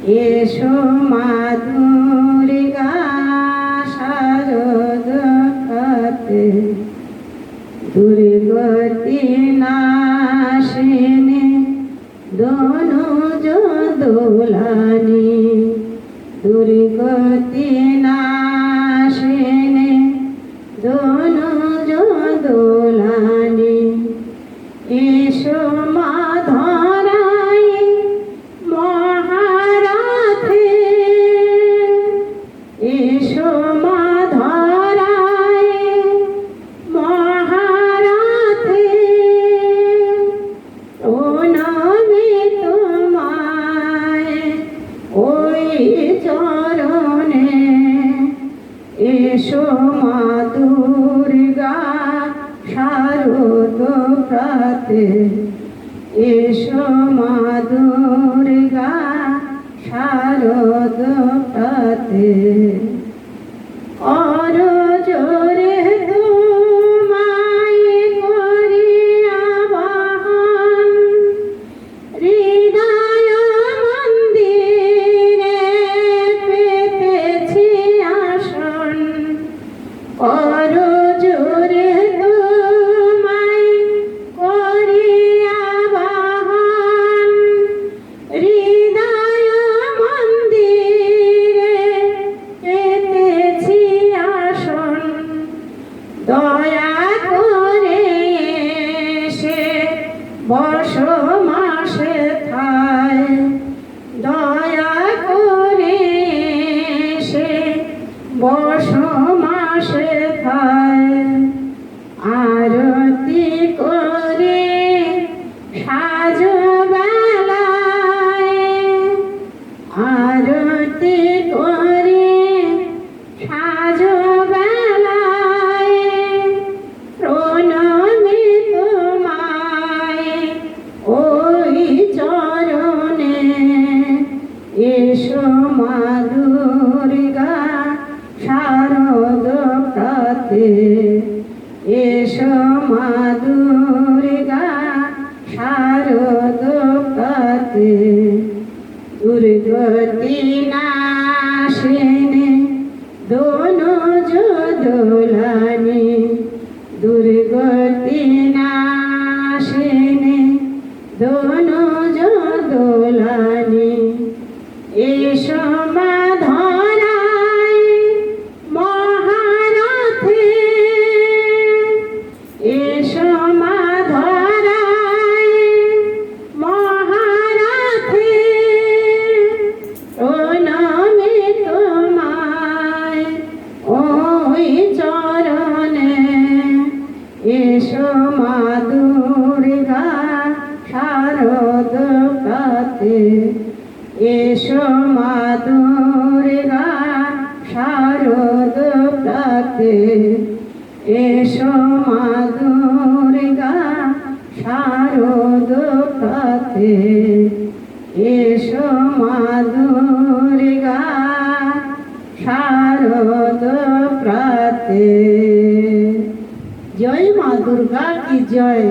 এসো মাধুরগা শারদ প্রাতে দুর্গতি নাশিনী দোনো দোলানি দুর্গতি এসো মা দুর্গা শারদ প্রাতে এসো মা দুর্গা শারদ প্রাতে প্রাতে এসো মা দুর্গা শারদ প্রাতে দুর্গতি নাশিনী এসো মা দুর্গা শারদ প্রাতে এসো মা দুর্গা শারদ প্রাতে এসো মা দুর্গা শারদ প্রাতে এসো মা দুর্গা শারদ প্রাতে জয় মা দুর্গা কি জয়